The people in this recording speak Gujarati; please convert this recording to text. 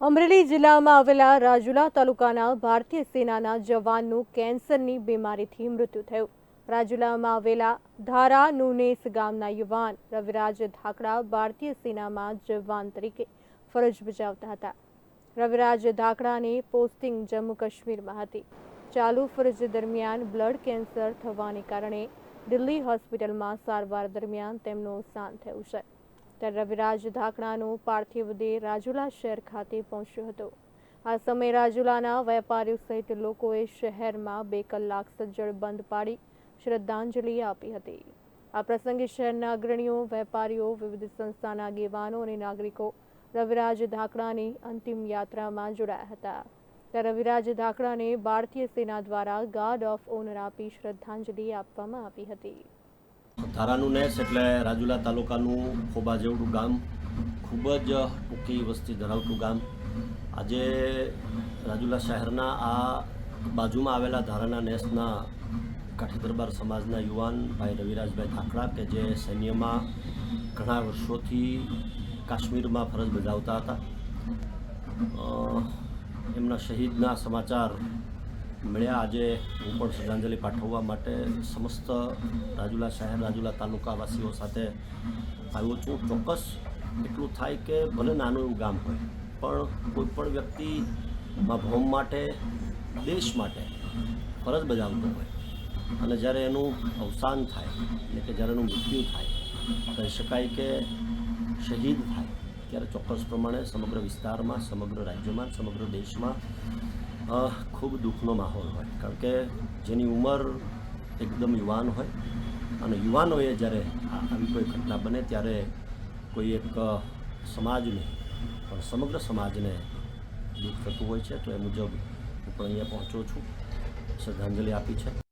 અમરેલી જિલ્લામાં આવેલા રાજુલા તાલુકાના ભારતીય સેનાના જવાનનું કેન્સરની બીમારીથી મૃત્યુ થયું. રાજુલામાં આવેલા ધારા નુનેસ ગામના યુવાન રવિરાજ ધાકડા ભારતીય સેનામાં જવાન તરીકે ફરજ બજાવતા હતા. રવિરાજ ધાકડાની પોસ્ટિંગ જમ્મુ કાશ્મીરમાં હતી. ચાલુ ફરજ દરમિયાન બ્લડ કેન્સર થવાને કારણે દિલ્હી હોસ્પિટલમાં સારવાર દરમિયાન તેમનું અવસાન થયું છે. ત્યારે રવિરાજ ધાકડાનું પાર્થિવ દેહ રાજુલા શહેર ખાતે પહોંચ્યો હતો. આ સમયે રાજુલાના વેપારીઓ સહિત લોકોએ શહેરમાં બે કલાક સજ્જડ બંધ પાડી શ્રદ્ધાંજલિ આપી હતી. આ પ્રસંગે શહેરના અગ્રણીઓ, વેપારીઓ, વિવિધ સંસ્થાના આગેવાનો અને નાગરિકો રવિરાજ ધાકડાની અંતિમ યાત્રામાં જોડાયા હતા. ત્યારે રવિરાજ ધાકડાને ભારતીય સેના દ્વારા ગાર્ડ ઓફ ઓનર આપી શ્રદ્ધાંજલિ આપવામાં આવી હતી. ધારાનું નેસ એટલે રાજુલા તાલુકાનું ખોબા જેવડું ગામ, ખૂબ જ ટૂંકી વસ્તી ધરાવતું ગામ. આજે રાજુલા શહેરના આ બાજુમાં આવેલા ધારાના નેસના કાઠી દરબાર સમાજના યુવાન ભાઈ રવિરાજભાઈ ઠાકડા કે જે સૈન્યમાં ઘણા વર્ષોથી કાશ્મીરમાં ફરજ બજાવતા હતા. એમના શહીદના સમાચાર મળ્યા. આજે હું પણ શ્રદ્ધાંજલિ પાઠવવા માટે સમસ્ત રાજુલા શહેર, રાજુલા તાલુકાવાસીઓ સાથે આવ્યો છું. ચોક્કસ એટલું થાય કે ભલે નાનું એવું ગામ હોય, પણ કોઈ પણ વ્યક્તિમાં ભોમ માટે, દેશ માટે ફરજ બજાવતો હોય અને જ્યારે એનું અવસાન થાય, એટલે કે જ્યારે એનું મૃત્યુ થાય, કહી શકાય કે શહીદ થાય, ત્યારે ચોક્કસ પ્રમાણે સમગ્ર વિસ્તારમાં, સમગ્ર રાજ્યમાં, સમગ્ર દેશમાં ખૂબ દુઃખનો માહોલ હોય. કારણ કે જેની ઉંમર એકદમ યુવાન હોય અને યુવાનોએ જ્યારે આવી કોઈ ઘટના બને ત્યારે કોઈ એક સમાજને, પણ સમગ્ર સમાજને દુઃખ થતું હોય છે. તો એ મુજબ હું પણ અહીંયા પહોંચ્યો છું. શ્રદ્ધાંજલિ આપી છે.